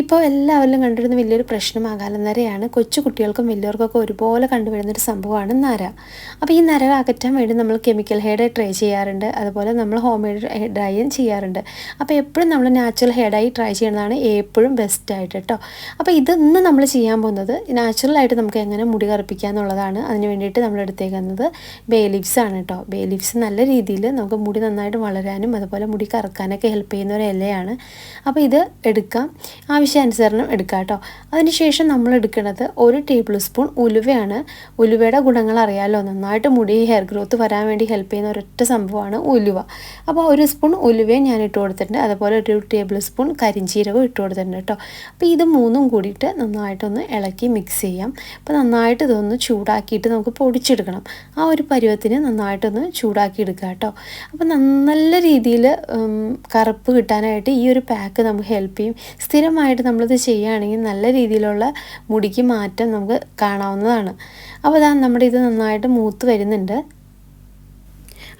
ഇപ്പോൾ എല്ലാവരിലും കണ്ടിരുന്ന വലിയൊരു പ്രശ്നം നരയാണ്. കൊച്ചു കുട്ടികൾക്കും വലിയവർക്കൊക്കെ ഒരുപോലെ കണ്ടുവരുന്ന ഒരു സംഭവമാണ് നര. അപ്പോൾ ഈ നര അകറ്റാൻ വേണ്ടി നമ്മൾ കെമിക്കൽ ഹെയർ ഡൈ ട്രൈ ചെയ്യാറുണ്ട്. അതുപോലെ നമ്മൾ ഹോം മെയ്ഡ് ഡ്രൈയും ചെയ്യാറുണ്ട്. അപ്പോൾ എപ്പോഴും നമ്മൾ നാച്ചുറൽ ഹെയർ ഡൈ ട്രൈ ചെയ്യുന്നതാണ് എപ്പോഴും ബെസ്റ്റ് ആയിട്ട് കേട്ടോ അപ്പോൾ ഇതൊന്ന് നമ്മൾ ചെയ്യാൻ പോകുന്നത് നാച്ചുറലായിട്ട് നമുക്ക് എങ്ങനെ മുടി കറുപ്പിക്കുക എന്നുള്ളതാണ്. അതിന് വേണ്ടിയിട്ട് നമ്മൾ എടുത്തേക്കുന്നത് ബേ ലീവ്സ് ആണ് കേട്ടോ ബേ ലീവ്സ് നല്ല രീതിയിൽ നമുക്ക് മുടി നന്നായിട്ട് വളരാനും അതുപോലെ മുടി കറക്കാനൊക്കെ ഹെൽപ്പ് ചെയ്യുന്ന ഒരു ഇലയാണ്. അപ്പോൾ ഇത് എടുക്കാം. ആവശ്യാനുസരണം എടുക്കുക കേട്ടോ. അതിനുശേഷം നമ്മൾ എടുക്കുന്നത് ഒരു ടേബിൾ സ്പൂൺ ഉലുവയാണ്. ഉലുവയുടെ ഗുണങ്ങൾ അറിയാമല്ലോ നന്നായിട്ട് മുടി ഹെയർ ഗ്രോത്ത് വരാൻ വേണ്ടി ഹെൽപ്പ് ചെയ്യുന്ന ഒരൊറ്റ സംഭവമാണ് ഉലുവ. അപ്പോൾ ഒരു സ്പൂൺ ഉലുവയും ഞാൻ ഇട്ട് കൊടുത്തിട്ടുണ്ട്. അതുപോലെ ഒരു ടേബിൾ സ്പൂൺ കരിഞ്ചീരകവും ഇട്ട് കൊടുത്തിട്ടുണ്ട് കേട്ടോ. അപ്പോൾ ഇത് മൂന്നും കൂടിയിട്ട് നന്നായിട്ടൊന്ന് ഇളക്കി മിക്സ് ചെയ്യാം. അപ്പോൾ നന്നായിട്ട് ഇതൊന്ന് ചൂടാക്കിയിട്ട് നമുക്ക് പൊടിച്ചെടുക്കണം. ആ ഒരു പരുവത്തിന് നന്നായിട്ടൊന്ന് ചൂടാക്കി എടുക്കുക കേട്ടോ. അപ്പോൾ നല്ല രീതിയിൽ കറുപ്പ് കിട്ടാനായിട്ട് ഈ ഒരു പാക്ക് നമുക്ക് ഹെൽപ്പ് ചെയ്യും. സ്ഥിരമായിട്ട് നമ്മളിത് ചെയ്യുകയാണെങ്കിൽ നല്ല രീതിയിലുള്ള മുടിക്ക് മാറ്റം നമുക്ക് കാണാവുന്നതാണ്. അപ്പോൾ അതാണ് നമ്മുടെ ഇത് നന്നായിട്ട് മൂത്ത് വരുന്നുണ്ട്.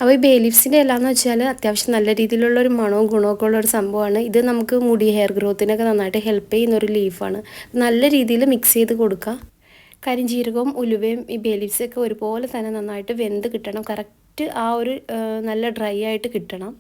അപ്പോൾ ഈ ബേ ലീവ്സിന്റെ എല്ലാന്ന് വെച്ചാൽ അത്യാവശ്യം നല്ല രീതിയിലുള്ള ഒരു മണവും ഗുണമൊക്കെ ഉള്ള ഒരു സംഭവമാണ്. ഇത് നമുക്ക് മുടി ഹെയർ ഗ്രോത്തിനൊക്കെ നന്നായിട്ട് ഹെൽപ്പ് ചെയ്യുന്ന ഒരു ലീഫാണ് നല്ല രീതിയിൽ മിക്സ് ചെയ്ത് കൊടുക്കുക കരിഞ്ചീരകവും ഉലുവയും ഈ ബേ ലീവ്സൊക്കെ ഒരുപോലെ തന്നെ നന്നായിട്ട് വെന്ത് കിട്ടണം. കറക്റ്റ് ആ ഒരു നല്ല ഡ്രൈ ആയിട്ട് കിട്ടണം.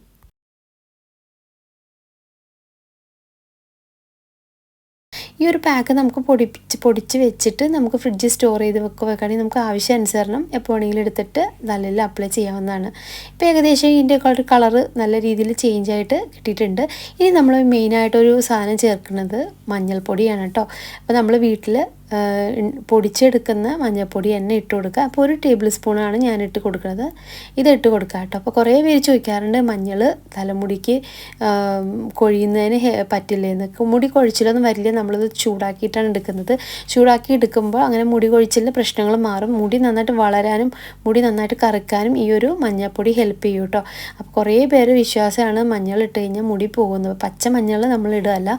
ഈ ഒരു പാക്ക് നമുക്ക് പൊടിപ്പിച്ച് പൊടിച്ച് വെച്ചിട്ട് നമുക്ക് ഫ്രിഡ്ജിൽ സ്റ്റോർ ചെയ്ത് വെക്കുക വെക്കുകയാണെങ്കിൽ നമുക്ക് ആവശ്യാനുസരണം എപ്പോൾ വേണമെങ്കിലും എടുത്തിട്ട് നല്ല അപ്ലൈ ചെയ്യാവുന്നതാണ്. ഇപ്പോൾ ഏകദേശം ഇതിന്റെ ഒരു കളറ് നല്ല രീതിയിൽ ചേഞ്ച് ആയിട്ട് കിട്ടിയിട്ടുണ്ട്. ഇനി നമ്മൾ മെയിനായിട്ടൊരു സാധനം ചേർക്കുന്നത് മഞ്ഞൾപ്പൊടിയാണ് കേട്ടോ. അപ്പോൾ നമ്മൾ വീട്ടിൽ പൊടിച്ചെടുക്കുന്ന മഞ്ഞൾപ്പൊടി എന്നെ ഇട്ട് കൊടുക്കുക. അപ്പോൾ ഒരു ടേബിൾ സ്പൂണാണ് ഞാൻ ഇട്ട് കൊടുക്കുന്നത്. ഇത് ഇട്ട് കൊടുക്കുക കേട്ടോ. അപ്പോൾ കുറേ പേര് ചോദിക്കാറുണ്ട് മഞ്ഞൾ തലമുടിക്ക് കൊഴിയുന്നതിന് പറ്റില്ലേന്ന് മുടി കൊഴിച്ചിലൊന്നും വരില്ല നമ്മളിത് ചൂടാക്കിയിട്ടാണ് എടുക്കുന്നത്. ചൂടാക്കി എടുക്കുമ്പോൾ അങ്ങനെ മുടി കൊഴിച്ചിലിന്റെ പ്രശ്നങ്ങൾ മാറും. മുടി നന്നായിട്ട് വളരാനും മുടി നന്നായിട്ട് കറുക്കാനും ഈ ഒരു മഞ്ഞൾപ്പൊടി ഹെൽപ്പ് ചെയ്യും കേട്ടോ. അപ്പോൾ കുറേ പേര് വിശ്വാസമാണ് മഞ്ഞൾ ഇട്ട് കഴിഞ്ഞാൽ മുടി പോകുന്നത്. പച്ച മഞ്ഞൾ നമ്മൾ ഇടുകയല്ല.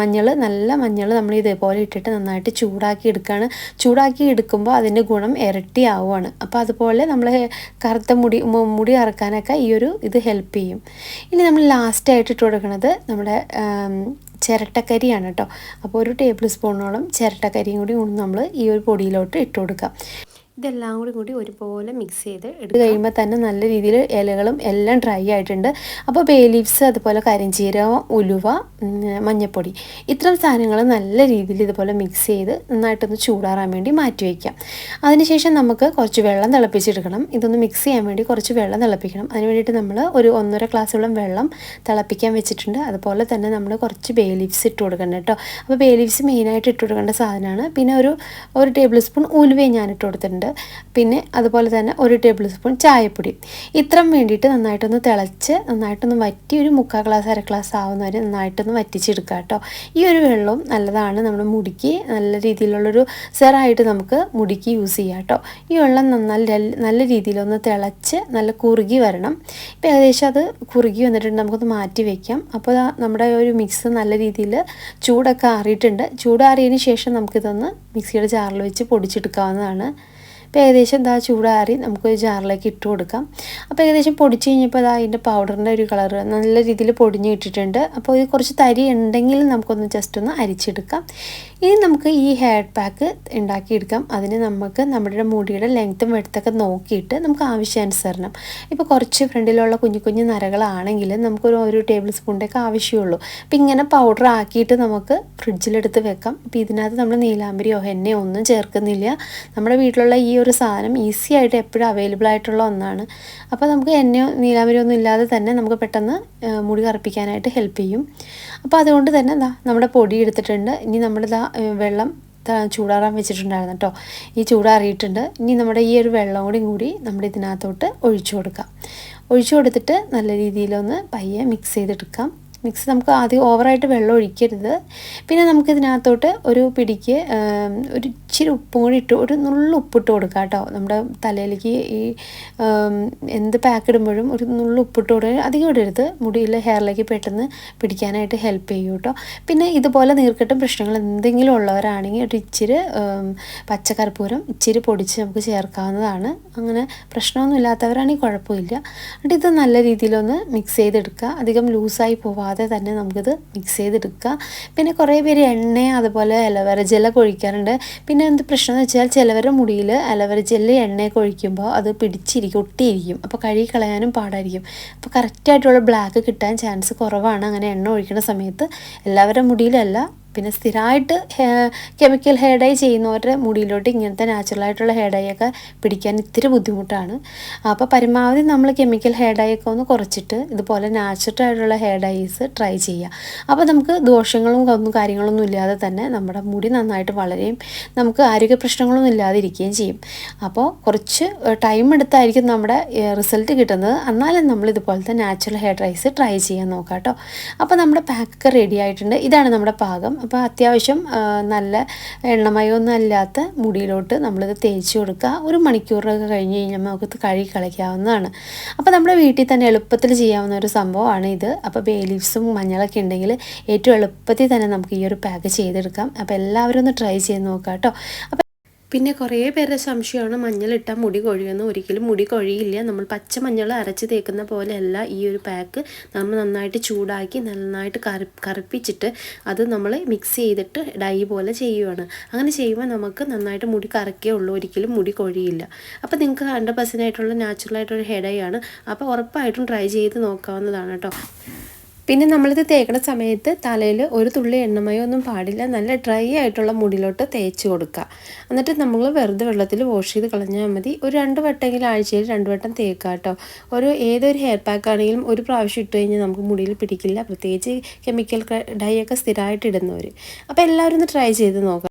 മഞ്ഞൾ നല്ല മഞ്ഞൾ നമ്മൾ ഇതേപോലെ ഇട്ടിട്ട് നന്നായിട്ട് ചൂ ചൂടാക്കി എടുക്കുകയാണ് ചൂടാക്കി എടുക്കുമ്പോൾ അതിന്റെ ഗുണം ഇരട്ടി ഇരട്ടിയാവുകയാണ് അപ്പോൾ അതുപോലെ നമ്മൾ കറുത്ത മുടി മുടി അറക്കാനൊക്കെ ഈ ഒരു ഇത് ഹെൽപ്പ് ചെയ്യും. ഇനി നമ്മൾ ലാസ്റ്റായിട്ട് ഇട്ട് കൊടുക്കുന്നത് നമ്മുടെ ചിരട്ടക്കരിയാണ് കേട്ടോ. അപ്പോൾ ഒരു ടേബിൾ സ്പൂണോളം ചിരട്ടക്കരിയും കൂടി നമ്മൾ ഈ ഒരു പൊടിയിലോട്ട് ഇട്ട് കൊടുക്കാം. ഇതെല്ലാം കൂടി കൂടി ഒരുപോലെ മിക്സ് ചെയ്ത് എടുത്ത് കഴിയുമ്പോൾ തന്നെ നല്ല രീതിയിൽ ഇലകളും എല്ലാം ഡ്രൈ ആയിട്ടുണ്ട്. അപ്പോൾ ബേ ലീവ്സ് അതുപോലെ കരിഞ്ചീരകം ഉലുവ മഞ്ഞപ്പൊടി ഇത്തരം സാധനങ്ങൾ നല്ല രീതിയിൽ ഇതുപോലെ മിക്സ് ചെയ്ത് നന്നായിട്ടൊന്ന് ചൂടാറാൻ വേണ്ടി മാറ്റി വയ്ക്കാം. അതിനുശേഷം നമുക്ക് കുറച്ച് വെള്ളം തിളപ്പിച്ചെടുക്കണം. ഇതൊന്ന് മിക്സ് ചെയ്യാൻ വേണ്ടി കുറച്ച് വെള്ളം തിളപ്പിക്കണം. അതിന് വേണ്ടിയിട്ട് നമ്മൾ ഒരു ഒന്നര ഗ്ലാസ്സോളം വെള്ളം തിളപ്പിക്കാൻ വെച്ചിട്ടുണ്ട്. അതുപോലെ തന്നെ നമ്മൾ കുറച്ച് ബേ ലീവ്സ് ഇട്ട് കൊടുക്കണം കേട്ടോ. അപ്പോൾ ബേ ലീവ്സ് മെയിനായിട്ട് ഇട്ട് കൊടുക്കേണ്ട സാധനമാണ്. പിന്നെ ഒരു ഒരു ടേബിൾ സ്പൂൺ ഉലുവയും ഞാൻ ഇട്ട് കൊടുത്തിട്ടുണ്ട്. പിന്നെ അതുപോലെ തന്നെ ഒരു ടേബിൾ സ്പൂൺ ചായപ്പൊടി. ഇത്രയും വേണ്ടിയിട്ട് നന്നായിട്ടൊന്ന് തിളച്ച് നന്നായിട്ടൊന്ന് വറ്റി ഒരു മുക്കാൽ ഗ്ലാസ് അര ഗ്ലാസ് ആവുന്ന വരെ നന്നായിട്ടൊന്ന് വറ്റിച്ചെടുക്കുക കേട്ടോ. ഈ ഒരു വെള്ളവും നല്ലതാണ് നമ്മുടെ മുടിക്ക്. നല്ല രീതിയിലുള്ളൊരു സെറായിട്ട് നമുക്ക് മുടിക്ക് യൂസ് ചെയ്യാം കേട്ടോ. ഈ വെള്ളം നല്ല നല്ല രീതിയിലൊന്ന് തിളച്ച് നല്ല കുറുകി വരണം. ഇപ്പം ഏകദേശം അത് കുറുകി വന്നിട്ടുണ്ട്. നമുക്കൊന്ന് മാറ്റി വയ്ക്കാം അപ്പോൾ നമ്മുടെ ഒരു മിക്സ് നല്ല രീതിയിൽ ചൂടൊക്കെ ആറിയിട്ടുണ്ട്. ചൂടാറിയതിന് ശേഷം നമുക്കിതൊന്ന് മിക്സിയുടെ ജാറിൽ വെച്ച് പൊടിച്ചെടുക്കാവുന്നതാണ്. അപ്പോൾ ഏകദേശം ഇതാ ചൂടാറി നമുക്ക് ജാറിലേക്ക് ഇട്ട് കൊടുക്കാം. അപ്പോൾ ഏകദേശം പൊടിച്ച് കഴിഞ്ഞപ്പോൾ അതാ അതിന്റെ പൗഡറിന്റെ ഒരു കളർ നല്ല രീതിയിൽ പൊടിഞ്ഞ് ഇട്ടിട്ടുണ്ട് അപ്പോൾ ഇത് കുറച്ച് തരി ഉണ്ടെങ്കിൽ നമുക്കൊന്ന് ജസ്റ്റ് ഒന്ന് അരിച്ചെടുക്കാം. ഇനി നമുക്ക് ഈ ഹെയർ പാക്ക് ഉണ്ടാക്കിയെടുക്കാം. അതിന് നമുക്ക് നമ്മുടെ മുടിയുടെ ലെങ്ത്തും വെടുത്തൊക്കെ നോക്കിയിട്ട് നമുക്ക് ആവശ്യാനുസരണം. ഇപ്പോൾ കുറച്ച് ഫ്രണ്ടിലുള്ള കുഞ്ഞു കുഞ്ഞു നരകളാണെങ്കിൽ നമുക്കൊരു ഒരു ടേബിൾ സ്പൂണിന്റെ ഒക്കെ ആവശ്യമുള്ളൂ. അപ്പോൾ ഇങ്ങനെ പൗഡർ ആക്കിയിട്ട് നമുക്ക് ഫ്രിഡ്ജിലെടുത്ത് വെക്കാം. അപ്പോൾ ഇതിനകത്ത് നമ്മൾ നീലാമ്പരിയോ എണ്ണയോ ഒന്നും ചേർക്കുന്നില്ല. നമ്മുടെ വീട്ടിലുള്ള ഈ ഒരു സാധനം ഈസി ആയിട്ട് എപ്പോഴും അവൈലബിൾ ആയിട്ടുള്ള ഒന്നാണ്. അപ്പോൾ നമുക്ക് എണ്ണയോ നീലാമ്പരിയോ ഒന്നും ഇല്ലാതെ തന്നെ നമുക്ക് പെട്ടെന്ന് മുടി കറുപ്പിക്കാനായിട്ട് ഹെൽപ്പ് ചെയ്യും. അപ്പോൾ അതുകൊണ്ട് തന്നെ എന്താ നമ്മുടെ പൊടി എടുത്തിട്ടുണ്ട്. ഇനി നമ്മളിതാ വെള്ളം ചൂടാറാൻ വെച്ചിട്ടുണ്ടായിരുന്നു കേട്ടോ ഈ ചൂടാറിയിട്ടുണ്ട് ഇനി നമ്മുടെ ഈ ഒരു വെള്ളം കൂടി കൂടി നമ്മുടെ ഇതിനകത്തോട്ട് ഒഴിച്ചു കൊടുക്കാം. ഒഴിച്ചു കൊടുത്തിട്ട് നല്ല രീതിയിലൊന്ന് പയ്യെ മിക്സ് ചെയ്തെടുക്കാം. മിക്സ് നമുക്ക് ആദ്യം ഓവറായിട്ട് വെള്ളം ഒഴിക്കരുത്. പിന്നെ നമുക്കിതിനകത്തോട്ട് ഒരു പിടിക്ക് ഒരു ഇച്ചിരി ഉപ്പും കൂടി ഇട്ട് ഒരു നുള്ളു ഉപ്പിട്ട് കൊടുക്കുക കേട്ടോ. നമ്മുടെ തലയിലേക്ക് ഈ എന്ത് പാക്ക് ഇടുമ്പോഴും ഒരു നുള്ളു ഉപ്പിട്ട് കൊടുക്കുക അധികം ഇടരുത്. മുടിയിലെ ഹെയറിലേക്ക് പെട്ടെന്ന് പിടിക്കാനായിട്ട് ഹെൽപ്പ് ചെയ്യും കേട്ടോ. പിന്നെ ഇതുപോലെ നീർക്കെട്ടും പ്രശ്നങ്ങൾ എന്തെങ്കിലും ഉള്ളവരാണെങ്കിൽ ഒരു ഇച്ചിരി പച്ചക്കർപ്പൂരം ഇച്ചിരി പൊടിച്ച് നമുക്ക് ചേർക്കാവുന്നതാണ്. അങ്ങനെ പ്രശ്നമൊന്നും ഇല്ലാത്തവരാണെങ്കിൽ കുഴപ്പമില്ല. എന്നിട്ട് ഇത് നല്ല രീതിയിലൊന്ന് മിക്സ് ചെയ്തെടുക്കുക. അധികം ലൂസായി പോവാതെ പോവാതെ തന്നെ നമുക്കിത് മിക്സ് ചെയ്തെടുക്കുക. പിന്നെ കുറേ പേര് എണ്ണ അതുപോലെ അലവേര ജെല്ലൊക്കെ ഒഴിക്കാറുണ്ട്. പിന്നെ എന്ത് പ്രശ്നം എന്ന് വെച്ചാൽ ചിലവരുടെ മുടിയിൽ അലവേര ജെല്ല് എണ്ണയൊക്കെ ഒഴിക്കുമ്പോൾ അത് പിടിച്ചിരിക്കും ഒട്ടിയിരിക്കും. അപ്പോൾ കഴുകി കളയാനും പാടായിരിക്കും. അപ്പോൾ കറക്റ്റായിട്ടുള്ള ബ്ലാക്ക് കിട്ടാൻ ചാൻസ് കുറവാണ്. അങ്ങനെ എണ്ണ ഒഴിക്കുന്ന സമയത്ത് എല്ലാവരുടെ മുടിയിലല്ല പിന്നെ സ്ഥിരമായിട്ട് കെമിക്കൽ ഹെയർ ഡൈ ചെയ്യുന്നവരുടെ മുടിയിലോട്ട് ഇങ്ങനത്തെ നാച്ചുറലായിട്ടുള്ള ഹെയർ ഡൈ ഒക്കെ പിടിക്കാൻ ഇത്തിരി ബുദ്ധിമുട്ടാണ്. അപ്പോൾ പരമാവധി നമ്മൾ കെമിക്കൽ ഹെയർ ഡൈ ഒക്കെ ഒന്ന് കുറച്ചിട്ട് ഇതുപോലെ നാച്ചുറൽ ആയിട്ടുള്ള ഹെയർ ഡൈസ് ട്രൈ ചെയ്യുക. അപ്പോൾ നമുക്ക് ദോഷങ്ങളും ഒന്നും കാര്യങ്ങളൊന്നും ഇല്ലാതെ തന്നെ നമ്മുടെ മുടി നന്നായിട്ട് വളരെയും നമുക്ക് ആരോഗ്യ പ്രശ്നങ്ങളൊന്നും ഇല്ലാതിരിക്കുകയും ചെയ്യും. അപ്പോൾ കുറച്ച് ടൈം എടുത്തായിരിക്കും നമ്മുടെ റിസൾട്ട് കിട്ടുന്നത്. എന്നാലും നമ്മൾ ഇതുപോലത്തെ നാച്ചുറൽ ഹെയർ ഡൈസ് ട്രൈ ചെയ്യാൻ നോക്കാം കേട്ടോ അപ്പോൾ നമ്മുടെ പാക്കൊക്കെ റെഡി ആയിട്ടുണ്ട്. ഇതാണ് നമ്മുടെ പാകം. അപ്പോൾ അത്യാവശ്യം നല്ല എണ്ണമയമൊന്നും അല്ലാത്ത മുടിയിലോട്ട് നമ്മളിത് തേച്ച് കൊടുക്കുക. ഒരു മണിക്കൂറൊക്കെ കഴിഞ്ഞ് കഴിഞ്ഞാൽ നമുക്ക് കഴുകി കളിക്കാവുന്നതാണ് അപ്പോൾ നമ്മുടെ വീട്ടിൽ തന്നെ എളുപ്പത്തിൽ ചെയ്യാവുന്ന ഒരു സംഭവമാണ് ഇത്. അപ്പോൾ ബേ ലീവ്സും മഞ്ഞളൊക്കെ ഉണ്ടെങ്കിൽ ഏറ്റവും എളുപ്പത്തിൽ തന്നെ നമുക്ക് ഈ ഒരു പാക്ക് ചെയ്തെടുക്കാം. അപ്പോൾ എല്ലാവരും ഒന്ന് ട്രൈ ചെയ്ത് നോക്കാം കേട്ടോ പിന്നെ കുറേ പേരുടെ സംശയമാണ് മഞ്ഞളിട്ട മുടി കൊഴിയുമെന്ന്. ഒരിക്കലും മുടി കൊഴിയില്ല. നമ്മൾ പച്ച മഞ്ഞൾ അരച്ച് തേക്കുന്ന പോലെയല്ല ഈ ഒരു പാക്ക്. നമ്മൾ നന്നായിട്ട് ചൂടാക്കി നന്നായിട്ട് കറി കറുപ്പിച്ചിട്ട് അത് നമ്മൾ മിക്സ് ചെയ്തിട്ട് ഡൈ പോലെ ചെയ്യുവാണ്. അങ്ങനെ ചെയ്യുമ്പോൾ നമുക്ക് നന്നായിട്ട് മുടി കറക്കേ ഉള്ളൂ. ഒരിക്കലും മുടി കൊഴിയില്ല. അപ്പോൾ നിങ്ങൾക്ക് ഹൺഡ്രഡ് പെർസെന്റ് ആയിട്ടുള്ള നാച്ചുറൽ ആയിട്ടുള്ള ഹെയർ ഡൈ ആണ്. അപ്പോൾ ഉറപ്പായിട്ടും ട്രൈ ചെയ്ത് നോക്കാവുന്നതാണ് കേട്ടോ. പിന്നെ നമ്മളിത് തേക്കുന്ന സമയത്ത് തലയിൽ ഒരു തുള്ളി എണ്ണമയോ ഒന്നും പാടില്ല. നല്ല ഡ്രൈ ആയിട്ടുള്ള മുടിയിലോട്ട് തേച്ച് കൊടുക്കുക. എന്നിട്ട് നമ്മൾ വെറുതെ വെള്ളത്തിൽ വാഷ് ചെയ്ത് കളഞ്ഞാൽ മതി. ഒരു രണ്ട് വട്ടമെങ്കിലും ആഴ്ചയിൽ രണ്ട് വട്ടം തേക്കുക കേട്ടോ. ഒരു ഏതൊരു ഹെയർ പാക്ക് ആണെങ്കിലും ഒരു പ്രാവശ്യം ഇട്ട് കഴിഞ്ഞാൽ നമുക്ക് മുടിയിൽ പിടിക്കില്ല. പ്രത്യേകിച്ച് കെമിക്കൽ ഡൈ ഒക്കെ സ്ഥിരമായിട്ട് ഇടുന്നവർ അപ്പോൾ എല്ലാവരും ഒന്ന് ട്രൈ ചെയ്ത് നോക്കാം.